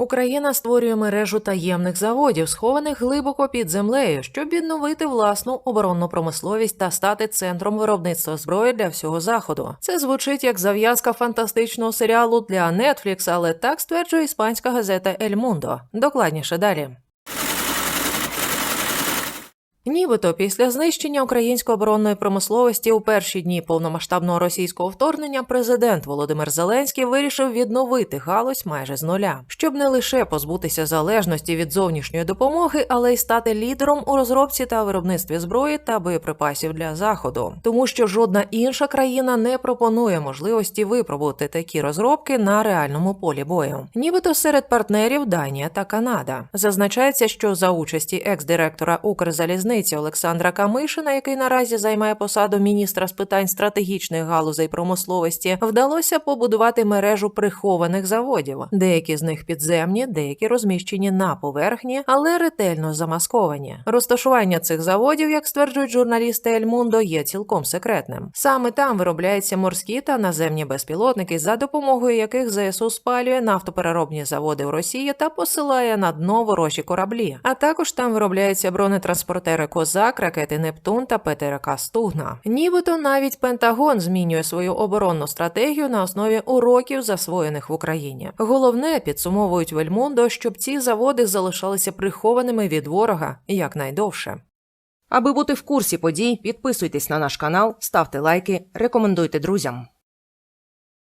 Україна створює мережу таємних заводів, схованих глибоко під землею, щоб відновити власну оборонну промисловість та стати центром виробництва зброї для всього заходу. Це звучить як зав'язка фантастичного серіалу для Netflix, але так стверджує іспанська газета El Mundo. Докладніше далі. Нібито після знищення української оборонної промисловості у перші дні повномасштабного російського вторгнення президент Володимир Зеленський вирішив відновити галузь майже з нуля, щоб не лише позбутися залежності від зовнішньої допомоги, але й стати лідером у розробці та виробництві зброї та боєприпасів для заходу, тому що жодна інша країна не пропонує можливості випробувати такі розробки на реальному полі бою. Нібито серед партнерів Данія та Канада зазначається, що за участі екс-директора Укрзалізниці Олександра Камишина, який наразі займає посаду міністра з питань стратегічних галузей промисловості, вдалося побудувати мережу прихованих заводів. Деякі з них підземні, деякі розміщені на поверхні, але ретельно замасковані. Розташування цих заводів, як стверджують журналісти Ель Мундо, є цілком секретним. Саме там виробляються морські та наземні безпілотники, за допомогою яких ЗСУ спалює нафтопереробні заводи в Росії та посилає на дно ворожі кораблі. А також там виробляються бронетранспортери Козак, ракети Нептун та ПТРК Стугна. Нібито навіть Пентагон змінює свою оборонну стратегію на основі уроків, засвоєних в Україні. Головне підсумовують Вельмондо, щоб ці заводи залишалися прихованими від ворога якнайдовше. Аби бути в курсі подій, підписуйтесь на наш канал, ставте лайки, рекомендуйте друзям.